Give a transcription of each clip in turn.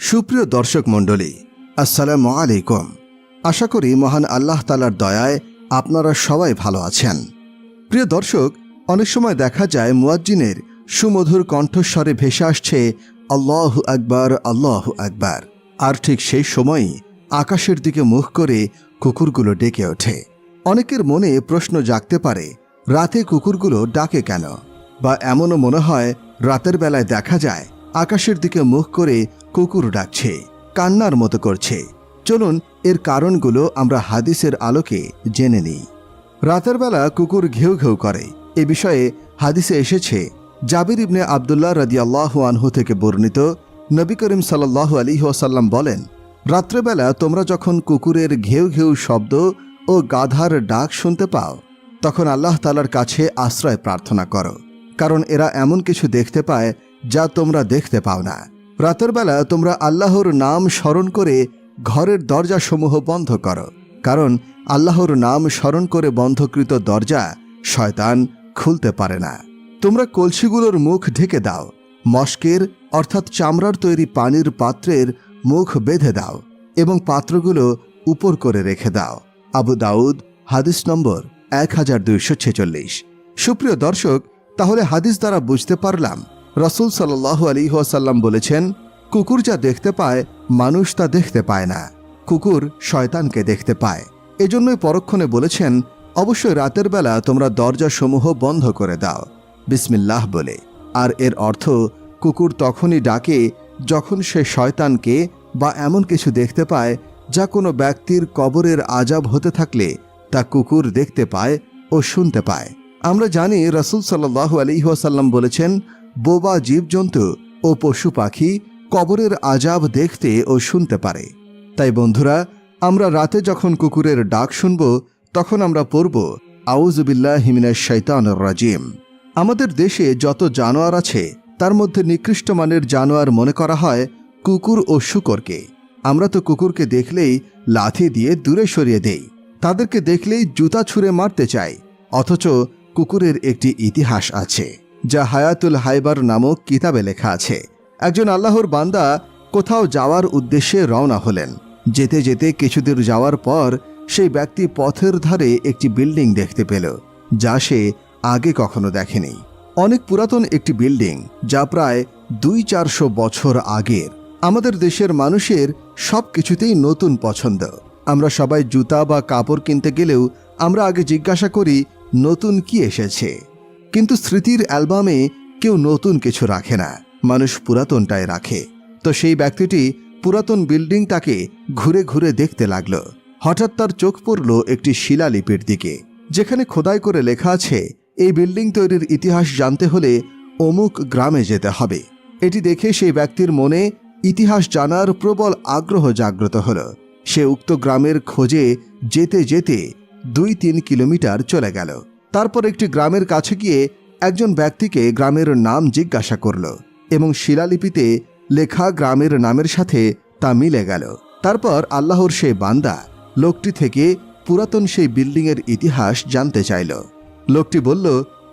সুপ্রিয় দর্শক মণ্ডলী, আসসালামু আলাইকুম। আশা করি মহান আল্লাহ তালার দয়ায় আপনারা সবাই ভালো আছেন। প্রিয় দর্শক, অনেক সময় দেখা যায় মুয়াজ্জিনের সুমধুর কণ্ঠস্বরে ভেসে আসছে, আল্লাহ আকবার আল্লাহ আকবার। আর ঠিক সেই সময়ই আকাশের দিকে মুখ করে কুকুরগুলো ডেকে ওঠে। অনেকের মনে প্রশ্ন জাগতে পারে, রাতে কুকুরগুলো ডাকে কেন? বা এমনও মনে হয়, রাতের বেলায় দেখা যায় আকাশের দিকে মুখ করে কুকুর ডাকছে, কান্নার মতো করছে। চলুন, এর কারণগুলো আমরা হাদিসের আলোকে জেনে নিই। রাতের বেলা কুকুর ঘেউ ঘেউ করে। এ বিষয়ে হাদিসে এসেছে, জাবির ইবনে আবদুল্লাহ রাদিয়াল্লাহ আনহু থেকে বর্ণিত নবী করিম সাল্লাহ আলী ওয়াসাল্লাম বলেন রাত্রেবেলা তোমরা যখন কুকুরের ঘেউ ঘেউ শব্দ ও গাধার ডাক শুনতে পাও, তখন আল্লাহ তালার কাছে আশ্রয় প্রার্থনা করো, কারণ এরা এমন কিছু দেখতে পায় যা তোমরা দেখতে পাও না। রাতের বেলা তোমরা আল্লাহর নাম স্মরণ করে ঘরের দরজাসমূহ বন্ধ করো, কারণ আল্লাহর নাম স্মরণ করে বন্ধকৃত দরজা শয়তান খুলতে পারে না। তোমরা কলসিগুলোর মুখ ঢেকে দাও, মস্কের অর্থাৎ চামড়ার তৈরি পানির পাত্রের মুখ বেঁধে দাও এবং পাত্রগুলো উপর করে রেখে দাও। আবু দাউদ, হাদিস নম্বর এক হাজার দুইশো ছেচল্লিশ। সুপ্রিয় দর্শক, তাহলে হাদিস দ্বারা বুঝতে পারলাম রসুল সাল্লাহ আলী ওয়াসাল্লাম বলেছেন, কুকুর যা দেখতে পায়, মানুষ তা দেখতে পায় না। কুকুর শয়তানকে দেখতে পায়। এজন্যই পরক্ষণে বলেছেন, অবশ্যই রাতের বেলা তোমরা দরজাসমূহ বন্ধ করে দাও। বিসমিল্লাহ বলে। আর এর অর্থ, কুকুর তখনই ডাকে যখন সে শয়তানকে বা এমন কিছু দেখতে পায় যা কোনো ব্যক্তির কবরের আজাব হতে থাকলে তা কুকুর দেখতে পায় ও শুনতে পায়। আমরা জানি রসুল সাল্লাহ আলিহাসাল্লাম বলেছেন বোবা জীবজন্তু ও পশু পাখি কবরের আজাব দেখতে ও শুনতে পারে। তাই বন্ধুরা, আমরা রাতে যখন কুকুরের ডাক শুনব, তখন আমরা পড়ব আউজুবিল্লাহ হিমিনা শৈতান রাজিম। আমাদের দেশে যত জানোয়ার আছে, তার মধ্যে নিকৃষ্ট মানের জানোয়ার মনে করা হয় কুকুর ও শুকরকে। আমরা তো কুকুরকে দেখলেই লাথি দিয়ে দূরে সরিয়ে দেই। তাদেরকে দেখলেই জুতা ছুঁড়ে মারতে চাই, অথচ কুকুরের একটি ইতিহাস আছে। যা হায়াতুল হাইবার নামক কিতাবে লেখা আছে। একজন আল্লাহর বান্দা কোথাও যাওয়ার উদ্দেশ্যে রওনা হলেন। যেতে যেতে কিছুদূর যাওয়ার পর সেই ব্যক্তি পথের ধারে একটি বিল্ডিং দেখতে পেল, যা সে আগে কখনো দেখেনি। অনেক পুরাতন একটি বিল্ডিং, যা প্রায় দুই চারশো বছর আগের। আমাদের দেশের মানুষের সব কিছুতেই নতুন পছন্দ। আমরা সবাই জুতা বা কাপড় কিনতে গেলেও আমরা আগে জিজ্ঞাসা করি, নতুন কি এসেছে? কিন্তু স্মৃতির অ্যালবামে কেউ নতুন কিছু রাখে না, মানুষ পুরাতনটায় রাখে। তো সেই ব্যক্তিটি পুরাতন বিল্ডিংটাকে ঘুরে ঘুরে দেখতে লাগল। হঠাৎ তার চোখ পড়ল একটি শিলালিপির দিকে, যেখানে খোদাই করে লেখা আছে, এই বিল্ডিং তৈরির ইতিহাস জানতে হলে অমুক গ্রামে যেতে হবে। এটি দেখে সেই ব্যক্তির মনে ইতিহাস জানার প্রবল আগ্রহ জাগ্রত হল। সে উক্ত গ্রামের খোঁজে যেতে যেতে দুই তিন কিলোমিটার চলে গেল। তারপর একটি গ্রামের কাছে গিয়ে একজন ব্যক্তিকে গ্রামের নাম জিজ্ঞাসা করল এবং শিলালিপিতে লেখা গ্রামের নামের সাথে তা মিলে গেল। তারপর আল্লাহর সেই বান্দা লোকটি থেকে পুরাতন সেই বিল্ডিংয়ের ইতিহাস জানতে চাইল। লোকটি বলল,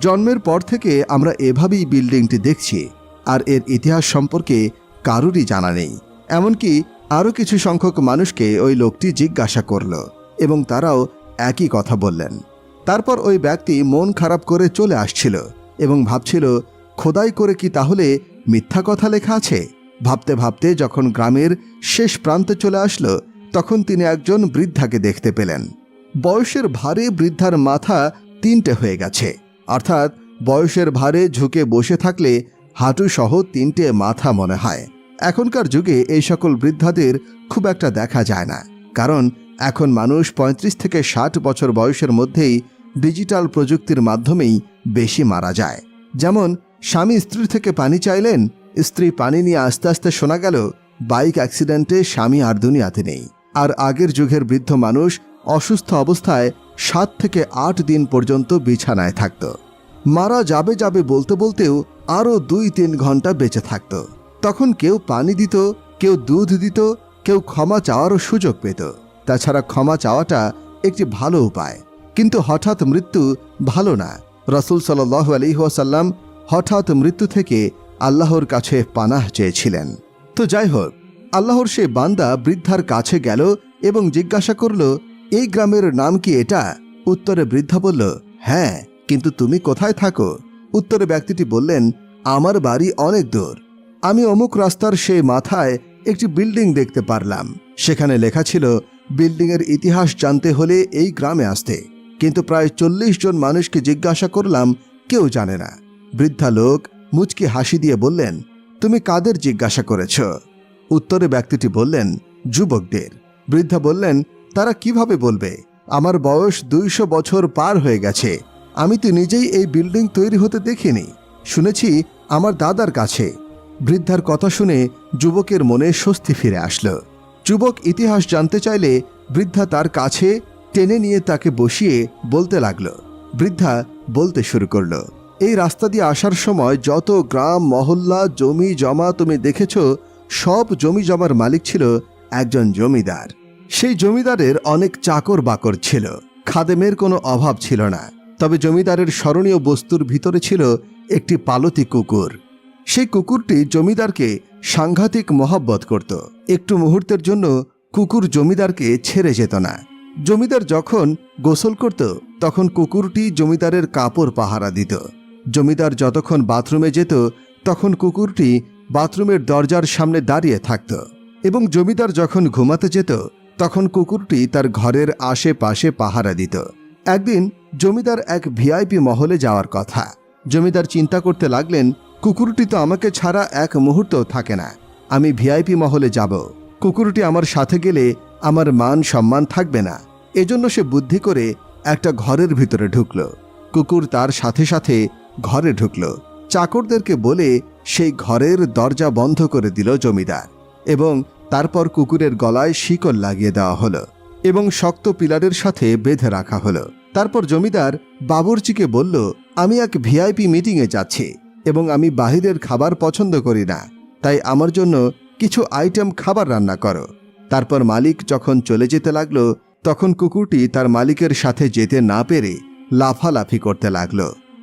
জন্মের পর থেকে আমরা এভাবেই বিল্ডিংটি দেখছি, আর এর ইতিহাস সম্পর্কে কারুরই জানা নেই। এমনকি আরও কিছু সংখ্যক মানুষকে ওই লোকটি জিজ্ঞাসা করল এবং তারাও একই কথা বললেন। তারপর ওই ব্যক্তি মন খারাপ করে চলে আসছিল এবং ভাবছিল, খোদাই করে কি তাহলে মিথ্যা কথা লেখা আছে? ভাবতে ভাবতে যখন গ্রামের শেষ প্রান্তে চলে আসলো, তখন তিনি একজন বৃদ্ধাকে দেখতে পেলেন। বয়সের ভারে বৃদ্ধার মাথা তিনটে হয়ে গেছে। অর্থাৎ বয়সের ভারে ঝুঁকে বসে থাকলে হাঁটু সহ তিনটে মাথা মনে হয়। এখনকার যুগে এই সকল বৃদ্ধাদের খুব একটা দেখা যায় না। কারণ এখন মানুষ ৩৫ থেকে ষাট বছর বয়সের মধ্যেই ডিজিটাল প্রযুক্তির মাধ্যমেই বেশি মারা যায়। যেমন, স্বামী স্ত্রীর থেকে পানি চাইলেন, স্ত্রী পানি নিয়ে আস্তে আস্তে শোনা গেল, বাইক অ্যাক্সিডেন্টে স্বামী আর দুনিয়াতে নেই। আর আগের যুগের বৃদ্ধ মানুষ অসুস্থ অবস্থায় সাত থেকে আট দিন পর্যন্ত বিছানায় থাকত। মারা যাবে যাবে বলতে বলতেও আরও দুই তিন ঘণ্টা বেঁচে থাকত। তখন কেউ পানি দিত, কেউ দুধ দিত, কেউ ক্ষমা চাওয়ারও সুযোগ পেত। তাছাড়া ক্ষমা চাওয়াটা একটি ভালো উপায়। কিন্তু হঠাৎ মৃত্যু ভালো না। রসুল সাল্লাহ আলিহাসাল্লাম হঠাৎ মৃত্যু থেকে আল্লাহর কাছে পানাহ চেয়েছিলেন। তো যাই হোক, আল্লাহর সে বান্দা বৃদ্ধার কাছে গেল এবং জিজ্ঞাসা করল, এই গ্রামের নাম কি এটা? উত্তরে বৃদ্ধা বলল হ্যাঁ কিন্তু তুমি কোথায় থাকো? উত্তরে ব্যক্তিটি বললেন, আমার বাড়ি অনেক দূর। আমি অমুক রাস্তার সেই মাথায় একটি বিল্ডিং দেখতে পারলাম। সেখানে লেখা ছিল, বিল্ডিংয়ের ইতিহাস জানতে হলে এই গ্রামে আসতে। কিন্তু প্রায় চল্লিশ জন মানুষকে জিজ্ঞাসা করলাম, কেউ জানে না। বৃদ্ধা লোক মুচকি হাসি দিয়ে বললেন, তুমি কাদের জিজ্ঞাসা করেছ? উত্তরে ব্যক্তিটি বললেন, যুবকদের। বৃদ্ধা বললেন, তারা কীভাবে বলবে? আমার বয়স দুইশো বছর পার হয়ে গেছে। আমি তো নিজেই এই বিল্ডিং তৈরি হতে দেখিনি। শুনেছি আমার দাদার কাছে। বৃদ্ধার কথা শুনে যুবকের মনে স্বস্তি ফিরে আসলো। যুবক ইতিহাস জানতে চাইলে বৃদ্ধা তার কাছে টেনে নিয়ে তাকে বসিয়ে বলতে লাগল। বৃদ্ধা বলতে শুরু করল, এই রাস্তা দিয়ে আসার সময় যত গ্রাম, মহল্লা, জমি, জমা তুমি দেখেছ, সব জমি জমার মালিক ছিল একজন জমিদার। সেই জমিদারের অনেক চাকর বাকর ছিল, খাদেমের কোনো অভাব ছিল না। তবে জমিদারের স্মরণীয় বস্তুর ভিতরে ছিল একটি পালতি কুকুর। সেই কুকুরটি জমিদারকে সাংঘাতিক মহব্বত করত। একটু মুহূর্তের জন্য কুকুর জমিদারকে ছেড়ে যেত না। জমিদার যখন গোসল করত, তখন কুকুরটি জমিদারের কাপড় পাহারা দিত। জমিদার যতক্ষণ বাথরুমে যেত, তখন কুকুরটি বাথরুমের দরজার সামনে দাঁড়িয়ে থাকত এবং জমিদার যখন ঘুমাতে যেত, তখন কুকুরটি তার ঘরের আশেপাশে পাহারা দিত। একদিন জমিদার এক ভিআইপি মহলে যাওয়ার কথা। জমিদার চিন্তা করতে লাগলেন, কুকুরটি তো আমাকে ছাড়া এক মুহূর্তও থাকে না। আমি ভিআইপি মহলে যাব। কুকুরটি আমার সাথে গেলে আমার মান সম্মান থাকবে না। এজন্য সে বুদ্ধি করে একটা ঘরের ভিতরে ঢুকল। কুকুর তার সাথে সাথে ঘরে ঢুকল। চাকরদেরকে বলে সেই ঘরের দরজা বন্ধ করে দিল জমিদার এবং তারপর কুকুরের গলায় শিকল লাগিয়ে দেওয়া হলো এবং শক্ত পিলারের সাথে বেঁধে রাখা হলো। তারপর জমিদার বাবুর্চিকে বলল, আমি এক ভিআইপি মিটিংয়ে যাচ্ছি এবং আমি বাহিরের খাবার পছন্দ করি না। তাই আমার জন্য কিছু আইটেম খাবার রান্না করো। তারপর মালিক যখন চলে যেতে লাগল, তখন কুকুরটি তার মালিকের সাথে যেতে না পেরে লাফালাফি করতে লাগল।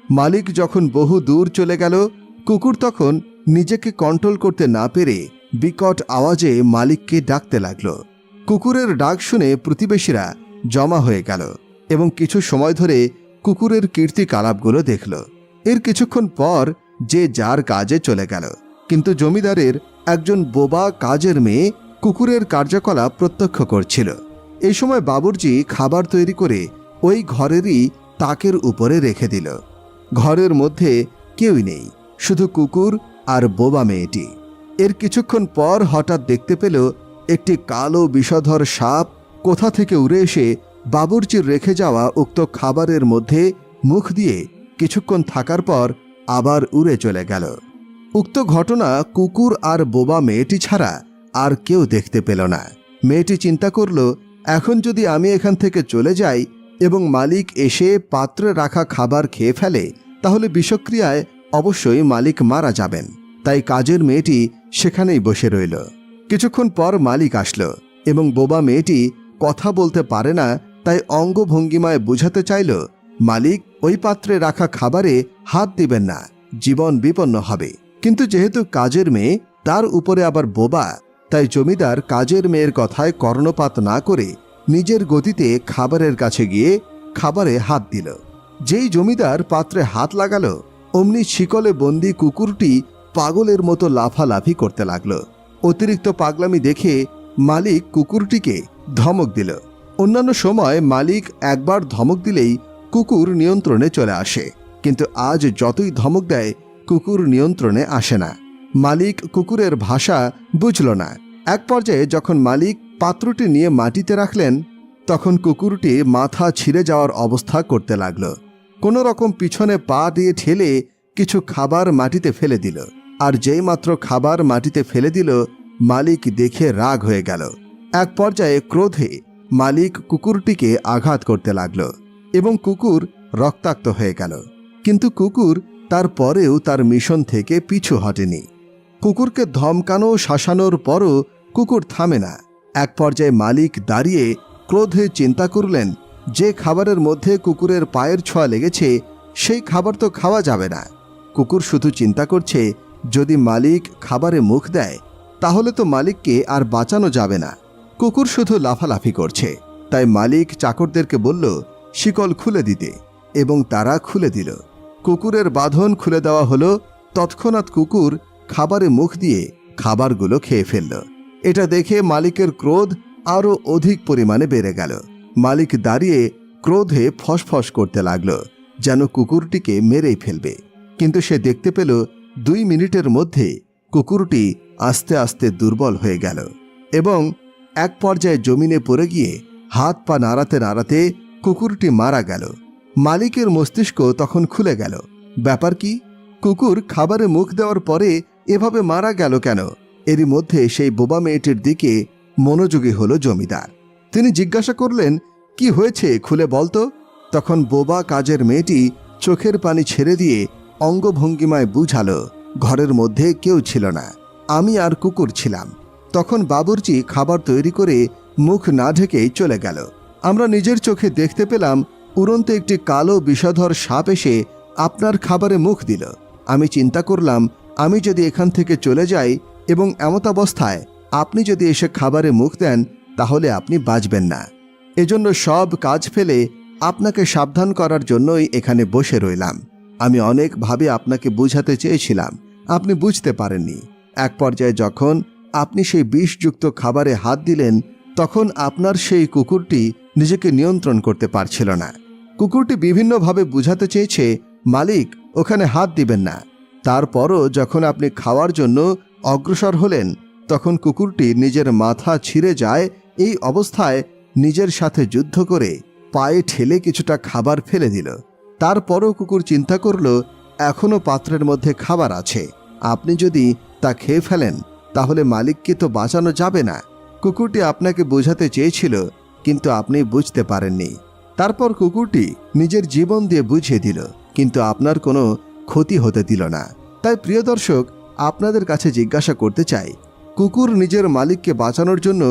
মালিক যখন বহু দূর চলে গেল, কুকুর তখন নিজেকে কন্ট্রোল করতে না পেরে বিকট আওয়াজে মালিককে ডাকতে লাগল। কুকুরের ডাক শুনে প্রতিবেশীরা জমা হয়ে গেল এবং কিছু সময় ধরে কুকুরের কীর্তিকলাপগুলো দেখল। এর কিছুক্ষণ পর যে যার কাজে চলে গেল, কিন্তু জমিদারের একজন বোবা কাজের মেয়ে কুকুরের কার্যকলাপ প্রত্যক্ষ করছিল। এই সময় বাবুর্জি খাবার তৈরি করে ওই ঘরেরই তাকের উপরে রেখে দিল। ঘরের মধ্যে কেউই নেই, শুধু কুকুর আর বোবা মেয়েটি। এর কিছুক্ষণ পর হঠাৎ দেখতে পেল একটি কালো বিষধর সাপ কোথা থেকে উড়ে এসে বাবুর্চির রেখে যাওয়া উক্ত খাবারের মধ্যে মুখ দিয়ে কিছুক্ষণ থাকার পর আবার উড়ে চলে গেল। উক্ত ঘটনা কুকুর আর বোবা মেয়েটি ছাড়া আর কেউ দেখতে পেল না। মেয়েটি চিন্তা করল, এখন যদি আমি এখান থেকে চলে যাই এবং মালিক এসে পাত্রে রাখা খাবার খেয়ে ফেলে, তাহলে বিষক্রিয়ায় অবশ্যই মালিক মারা যাবেন। তাই কাজের মেয়েটি সেখানেই বসে রইল। কিছুক্ষণ পর মালিক আসলো এবং বোবা মেয়েটি কথা বলতে পারে না, তাই অঙ্গভঙ্গিমায় বুঝাতে চাইল, মালিক, ওই পাত্রে রাখা খাবারে হাত দিবেন না, জীবন বিপন্ন হবে। কিন্তু যেহেতু কাজের মেয়ে, তার উপরে আবার বোবা তাই জমিদার কাজের মেয়ের কথায় কর্ণপাত না করে নিজের গতিতে খাবারের কাছে গিয়ে খাবারে হাত দিল। যেই জমিদার পাত্রে হাত লাগালো, অমনি শিকলে বন্দি কুকুরটি পাগলের মতো লাফালাফি করতে লাগল। অতিরিক্ত পাগলামি দেখে মালিক কুকুরটিকে ধমক দিল। অন্যান্য সময় মালিক একবার ধমক দিলেই কুকুর নিয়ন্ত্রণে চলে আসে, কিন্তু আজ যতই ধমক দেয়, কুকুর নিয়ন্ত্রণে আসে না। মালিক কুকুরের ভাষা বুঝল না। এক পর্যায়ে যখন মালিক পাত্রটি নিয়ে মাটিতে রাখলেন, তখন কুকুরটি মাথা ছিঁড়ে যাওয়ার অবস্থা করতে লাগল। কোনো রকম পিছনে পা দিয়ে ঠেলে কিছু খাবার মাটিতে ফেলে দিল। আর যেই মাত্র খাবার মাটিতে ফেলে দিল, মালিক দেখে রাগ হয়ে গেল। এক পর্যায়ে ক্রোধে মালিক কুকুরটিকে আঘাত করতে লাগল এবং কুকুর রক্তাক্ত হয়ে গেল। কিন্তু কুকুর তারপরেও তার মিশন থেকে পিছু হটেনি। কুকুরকে ধমকানো, শাসানোর পরও কুকুর থামে না। এক পর্যায়ে মালিক দাঁড়িয়ে ক্রোধে চিন্তা করলেন, যে খাবারের মধ্যে কুকুরের পায়ের ছোঁয়া লেগেছে, সেই খাবার তো খাওয়া যাবে না। কুকুর শুধু চিন্তা করছে, যদি মালিক খাবারে মুখ দেয়, তাহলে তো মালিককে আর বাঁচানো যাবে না। কুকুর শুধু লাফালাফি করছে। তাই মালিক চাকরদেরকে বলল, শিকল খুলে দিতে। এবং তারা খুলে দিল। কুকুরের বাঁধন খুলে দেওয়া হলো। তৎক্ষণাৎ কুকুর খাবারে মুখ দিয়ে খাবারগুলো খেয়ে ফেলল। এটা দেখে মালিকের ক্রোধ আরও অধিক পরিমাণে বেড়ে গেল। মালিক দাঁড়িয়ে ক্রোধে ফসফস করতে লাগল, যেন কুকুরটিকে মেরেই ফেলবে। কিন্তু সে দেখতে পেল, দুই মিনিটের মধ্যে কুকুরটি আস্তে আস্তে দুর্বল হয়ে গেল এবং এক পর্যায়ে জমিনে পড়ে গিয়ে হাত পা নাড়াতে নাড়াতে কুকুরটি মারা গেল। মালিকের মস্তিষ্ক তখন খুলে গেল। ব্যাপার কি? কুকুর খাবারে মুখ দেওয়ার পরে এভাবে মারা গেল কেন? এরই মধ্যে সেই বোবা মেয়েটির দিকে মনোযোগী হলো জমিদার। তিনি জিজ্ঞাসা করলেন, কি হয়েছে? খুলে বলতো তখন বোবা কাজের মেয়েটি চোখের পানি ছেড়ে দিয়ে অঙ্গভঙ্গিমায় বুঝালো, ঘরের মধ্যে কেউ ছিল না, আমি আর কুকুর ছিলাম। তখন বাবুর্চি খাবার তৈরি করে মুখ না ঢেকেই চলে গেল। আমরা নিজের চোখে দেখতে পেলাম, উড়ন্ত একটি কালো বিষধর সাপ এসে আপনার খাবারে মুখ দিল। আমি চিন্তা করলাম, আমি যদি এখান থেকে চলে যাই এবং এমতাবস্থায় আপনি যদি এসে খাবারে মুখ দেন, তাহলে আপনি বাঁচবেন না। এজন্য সব কাজ ফেলে আপনাকে সাবধান করার জন্যই এখানে বসে রইলাম। আমি অনেকভাবে আপনাকে বুঝাতে চেয়েছিলাম, আপনি বুঝতে পারেননি। এক পর্যায়ে যখন আপনি সেই বিষযুক্ত খাবারে হাত দিলেন, তখন আপনার সেই কুকুরটি নিজেকে নিয়ন্ত্রণ করতে পারছিল না। কুকুরটি বিভিন্নভাবে বুঝাতে চেয়েছে, মালিক, ওখানে হাত দিবেন না। তারপরও যখন আপনি খাওয়ার জন্য অগ্রসর হলেন, তখন কুকুরটি নিজের মাথা ছিঁড়ে যায়, এই অবস্থায় নিজের সাথে যুদ্ধ করে পায়ে ঠেলে কিছুটা খাবার ফেলে দিল। তারপরও কুকুর চিন্তা করল এখনও পাত্রের মধ্যে খাবার আছে। আপনি যদি তা খেয়ে ফেলেন, তাহলে মালিককে তো বাঁচানো যাবে না। কুকুরটি আপনাকে বোঝাতে চেয়েছিল, কিন্তু আপনি বুঝতে পারেননি। তারপর কুকুরটি নিজের জীবন দিয়ে বুঝিয়ে দিল, কিন্তু আপনার কোনো ক্ষতি হতে দিল না। তাই প্রিয় দর্শক, আপনাদের কাছে জিজ্ঞাসা করতে চাই, কুকুর নিজের মালিককে বাঁচানোর জন্য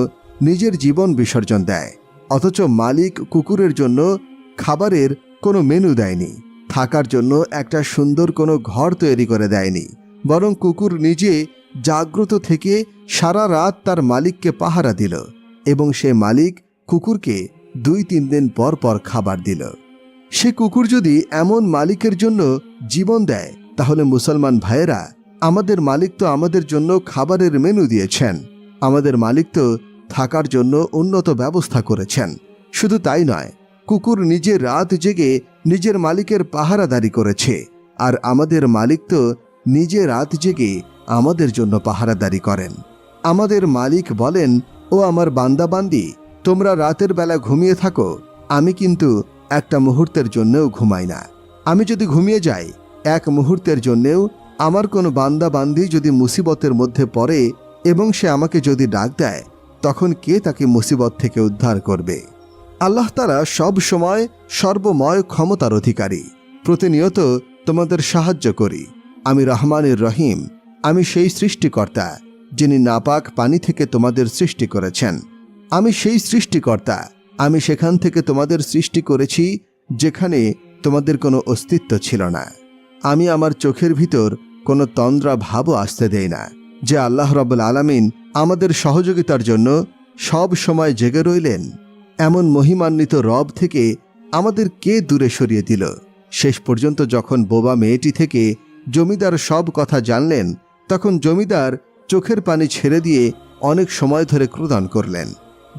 নিজের জীবন বিসর্জন দেয়, অথচ মালিক কুকুরের জন্য খাবারের কোনো মেনু দেয়নি, থাকার জন্য একটা সুন্দর কোনো ঘর তৈরি করে দেয়নি, বরং কুকুর নিজে জাগ্রত থেকে সারা রাত তার মালিককে পাহারা দিল এবং সে মালিক কুকুরকে দুই তিন দিন পর পর খাবার দিল। সে কুকুর যদি এমন মালিকের জন্য জীবন দেয়, তাহলে মুসলমান ভাইয়েরা, আমাদের মালিক তো আমাদের জন্য খাবারের মেনু দিয়েছেন। আমাদের মালিক তো থাকার জন্য উন্নত ব্যবস্থা করেছেন। শুধু তাই নয়, কুকুর নিজে রাত জেগে নিজের মালিকের পাহারাদারি করেছে, আর আমাদের মালিক তো নিজে রাত জেগে আমাদের জন্য পাহারাদারি করেন। আমাদের মালিক বলেন, ও আমার বান্দাবান্দি, তোমরা রাতের বেলা ঘুমিয়ে থাকো, আমি কিন্তু একটা মুহূর্তের জন্যও ঘুমাই না। আমি যদি ঘুমিয়ে যাই, এক মুহূর্তের জন্যেও আমার কোনো বান্দা বান্দি যদি মুসিবতের মধ্যে পড়ে এবং সে আমাকে যদি ডাক দেয়, তখন কে তাকে মুসিবত থেকে উদ্ধার করবে? আল্লাহ তারা সব সময় সর্বময় ক্ষমতার অধিকারী। প্রতিনিয়ত তোমাদের সাহায্য করি। আমি রহমানের রহিম। আমি সেই সৃষ্টিকর্তা, যিনি নাপাক পানি থেকে তোমাদের সৃষ্টি করেছেন। আমি সেই সৃষ্টিকর্তা আমি সেখান থেকে তোমাদের সৃষ্টি করেছি, যেখানে তোমাদের কোনো অস্তিত্ব ছিল না। আমি আমার চোখের ভিতর কোনো তন্দ্রা ভাবও আসতে দেই না, যে আল্লাহ রব্বুল আলামিন আমাদের সহযোগিতার জন্য সব সময় জেগে রইলেন। এমন মহিমান্বিত রব থেকে আমাদের কে দূরে সরিয়ে দিল? শেষ পর্যন্ত যখন বোবা মেয়েটি থেকে জমিদার সব কথা জানলেন, তখন জমিদার চোখের পানি ছেড়ে দিয়ে অনেক সময় ধরে ক্রোধন করলেন।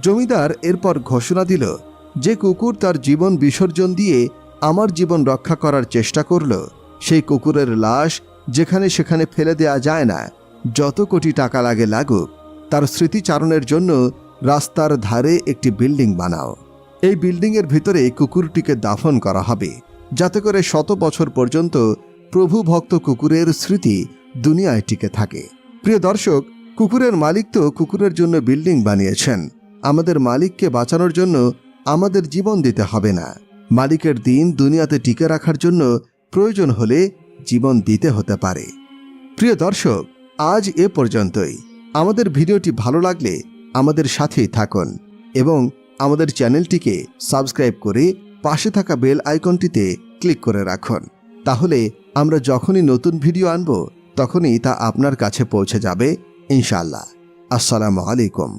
জমিদার এরপর ঘোষণা দিল যে কুকুর তার জীবন বিসর্জন দিয়ে আমার জীবন রক্ষা করার চেষ্টা করল। সেই কুকুরের লাশ যেখানে সেখানে ফেলে দেয়া যায় না, যত কোটি টাকা লাগে লাগুক, তার স্মৃতিচারণের জন্য রাস্তার ধারে একটি বিল্ডিং বানাও। এই বিল্ডিংয়ের ভিতরে কুকুরটিকে দাফন করা হবে, যাতে করে শত বছর পর্যন্ত প্রভু ভক্ত কুকুরের স্মৃতি দুনিয়ায় টিকে থাকে। প্রিয় দর্শক, কুকুরের মালিক তো কুকুরের জন্য বিল্ডিং বানিয়েছেন। আমাদের মালিককে বাঁচানোর জন্য আমাদের জীবন দিতে হবে না। মালিকের দিন দুনিয়াতে টিকে রাখার জন্য প্রয়োজন হলে জীবন দিতে হতে পারে। প্রিয় দর্শক, আজ এ পর্যন্তই। আমাদের ভিডিওটি ভালো লাগলে আমাদের সাথেই থাকুন এবং আমাদের চ্যানেলটিকে সাবস্ক্রাইব করে পাশে থাকা বেল আইকনটিতে ক্লিক করে রাখুন। তাহলে আমরা যখনই নতুন ভিডিও আনব, তখনই তা আপনার কাছে পৌঁছে যাবে ইনশাল্লাহ আসসালামু আলাইকুম।